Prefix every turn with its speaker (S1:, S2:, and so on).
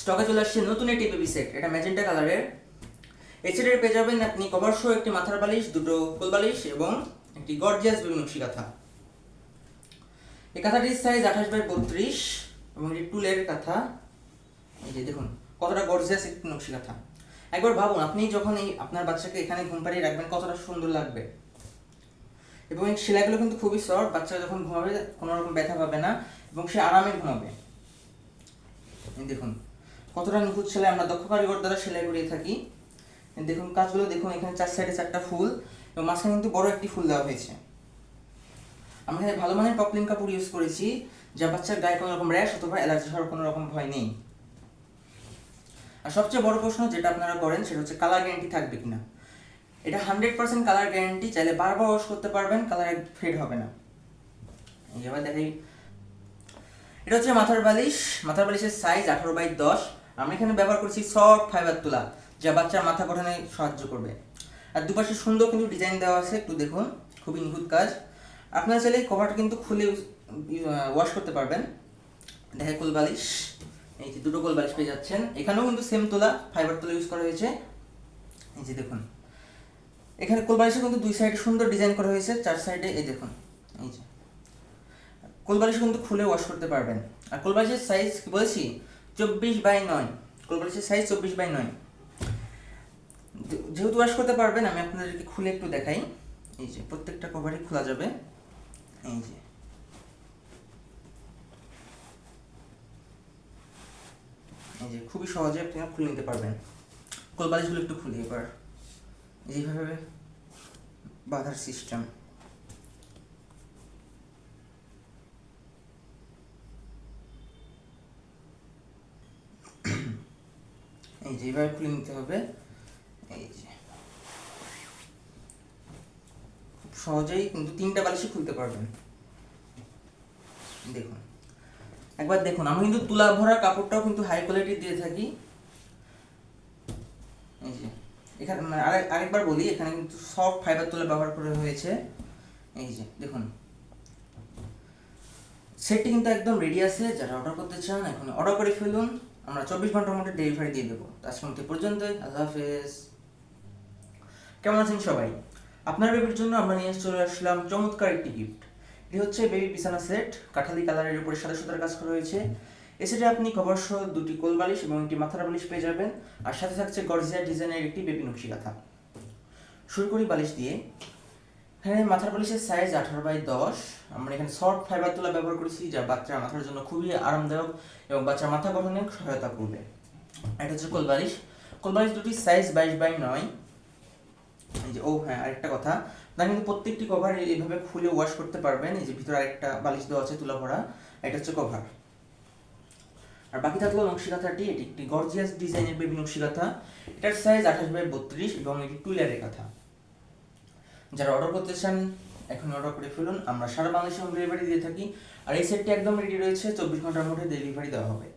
S1: স্টকে চলে আসছে নতুন একটি বেবি সেট এটা ম্যাজেন্টা কালারের এই সেটের পেয়ে যাবেন আপনি কভার শো একটি মাথার বালিশ, দুটো কোল বালিশ এবং একটি গর্জিয়াস বেবি নকশি কাঁথা। এই কাঁথাটির সাইজ আঠাশ বাই বত্রিশ এবং এটি টুলের কাঁথা। এই যে দেখুন, কতটা গর্জিয়াস একটি নকশি কাঁথা। একবার ভাবুন, আপনি যখন এই আপনার বাচ্চাকে এখানে ঘুম পাড়িয়ে রাখবেন, কতটা সুন্দর লাগবে। এবং এই সেলাইগুলো কিন্তু খুবই সফট বাচ্চা যখন ঘুমাবে, কোনো রকম ব্যথা পাবে না এবং সে আরামে ঘুমাবে। দেখুন কতটা নিখুঁত সেলাই আমরা দক্ষ কারিগর দ্বারা সেলাই করিয়ে থাকি। দেখুন কাজগুলো, দেখুন এখানে চার সাইডে চারটা ফুল এবং মাঝখানে কিন্তু বড় একটি ফুল দেওয়া হয়েছে। আমরা এখানে ভালো মানের পপলিন কাপড় ইউজ করেছি, যা বাচ্চার গায়ে কোনো রকম র্যাশ অথবা অ্যালার্জি হওয়ার কোনো রকম ভয় নেই। আর সবচেয়ে বড় প্রশ্ন যেটা আপনারা করেন সেটা হচ্ছে কালার গ্যারান্টি থাকবে কিনা। এটা হান্ড্রেড পার্সেন্ট কালার গ্যারান্টি চাইলে বারবার ওয়াশ করতে পারবেন কালার ফেড হবে না। এবার দেখাই। এটা হচ্ছে মাথার বালিশ, মাথার বালিশের সাইজ আঠারো বাই দশ। আমরা এখানে ব্যবহার করছি সফট ফাইবার তুলা, যা বাচ্চার মাথা গঠনে সাহায্য করবে। আর দুপাশে সুন্দর কিন্তু ডিজাইন দেওয়া আছে, একটু দেখুন, খুবই নিখুঁত কাজ। আপনারা চাইলে কভারটা কিন্তু খুলে ওয়াশ করতে পারবেন। দেখে কোল বালিশ, এই যে দুটো কোল বালিশ পেয়ে যাচ্ছেন। এখানেও কিন্তু সেম তোলা ফাইবার তোলা ইউজ করা হয়েছে। এই যে দেখুন, এখানে কোল বালিশে কিন্তু দুই সাইডে সুন্দর ডিজাইন করা হয়েছে, চার সাইডে এই দেখুন, এই যে। কোলবালিশ কিন্তু খুলে ওয়াশ করতে পারবেন। আর কোলবালিশের সাইজ কি বলেছি? চব্বিশ বাই নয়। কোলবালিশের সাইজ চব্বিশ বাই নয়। যেহেতু ওয়াশ করতে পারবেন, আমি আপনাদেরকে খুলে একটু দেখাই। এই যে, প্রত্যেকটা কভারই খোলা যাবে। এই যে। এই যে, খুবই সহজে আপনারা খুলে নিতে পারবেন। কোলবালিশগুলো একটু খুলি এবার। এইভাবে বাঁধার সিস্টেম এই যে এভাবে খুলে নিতে হবে। এই যে। সহজেই কিন্তু তিনটা বালিশই খুলতে পারবেন। দেখুন। একবার দেখুন, আমি কিন্তু তুলা ভরা কাপড়টাও কিন্তু হাই কোয়ালিটি দিয়ে থাকি। এই যে, এখানে মানে আরেক আরেকবার বলি, এখানে কিন্তু সফট ফাইবার তুলা ব্যবহার করা হয়েছে। এই যে, দেখুন। সেটটি কিন্তু একদম রেডি আছে, যারা অর্ডার করতে চান, এখন অর্ডার করে ফেলুন। আমরা চব্বিশ ঘণ্টার মধ্যে ডেলিভারি দিয়ে দেবো। আজকের মধ্যে পর্যন্তই। আল্লাহ হাফেজ। কেমন আছেন সবাই? আপনার বেবির জন্য আমরা নিয়ে চলে আসলাম চমৎকার একটি গিফট এটি হচ্ছে বেবি বিছানা সেট কাঠালি কালারের উপরে সাদা সুতার কাজ করা হয়েছে। এ সেটে আপনি কভার সহ দুটি কোল বালিশ এবং একটি মাথার বালিশ পেয়ে যাবেন। আর সাথে থাকছে গর্জিয়া ডিজাইনের একটি বেবি নকশি কাঁথা শুরু করি বালিশ দিয়ে। হ্যাঁ মাথার বালিশের সাইজ আঠারো বাই দশ। আমরা এখানে সফট ফাইবার তুলা ব্যবহার করেছি, যা বাচ্চার মাথার জন্য খুবই আরামদায়ক এবং বাচ্চার মাথা গঠনে সহায়তা করবে। এটা হচ্ছে কোলবালিশ কোলবালিশ দুটি সাইজ বাইশ বাই নয়। যে, ও হ্যাঁ আরেকটা কথা। আপনারা কিন্তু প্রত্যেকটি কভার এইভাবে খুলে ওয়াশ করতে পারবেন। এই যে, ভিতরে আরেকটা বালিশ দেওয়া আছে তুলা ভরা। এটা হচ্ছে কভার আর বাকি থাকল নকশি কাঁথাটি এটি একটি গর্জিয়াস ডিজাইনের বেবি নকশি কাঁথা এটার সাইজ আঠাশ বাই বত্রিশ এবং এটি টুইলারের কাঁথা। যারা অর্ডার করতে চান, এখন অর্ডার করে ফেলুন। আমরা সারা বাংলাদেশে হোম ডেলিভারি দিয়ে থাকি। আর এই সেটটি একদম রেডি রয়েছে। চব্বিশ ঘণ্টার মধ্যে ডেলিভারি দেওয়া হবে।